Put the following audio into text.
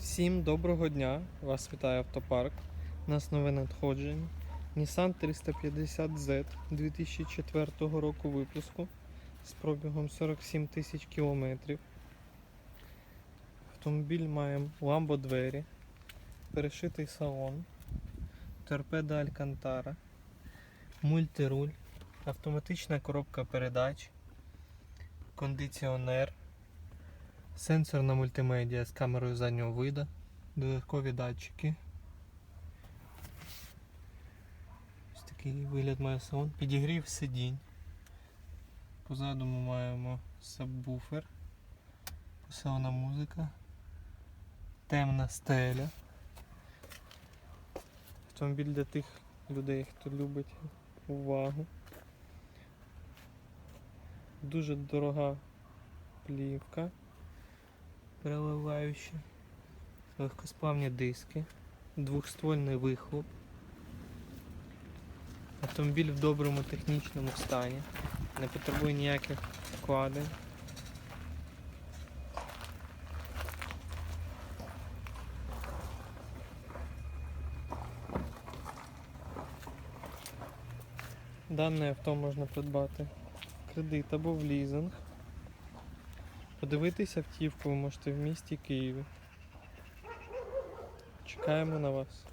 Всім доброго дня! Вас вітає автопарк. У нас нове надходження. Nissan 350Z 2004 року випуску з пробігом 47 тисяч кілометрів. Автомобіль має ламбо двері, перешитий салон, торпеда Алькантара, мультируль, автоматична коробка передач, кондиціонер. Сенсорна мультимедіа з камерою заднього виду, додаткові датчики. Ось такий вигляд має салон. Підігрів сидінь. Позаду ми маємо сабвуфер, посилена музика, темна стеля. Автомобіль для тих людей, хто любить увагу. Дуже дорога плівка переливаючі, легкосплавні диски, двохствольний вихлоп. Автомобіль в доброму технічному стані, не потребує ніяких вкладень. Дане авто можна придбати кредит або в лізинг. Подивитися автівку ви можете в місті Києві. Чекаємо на вас.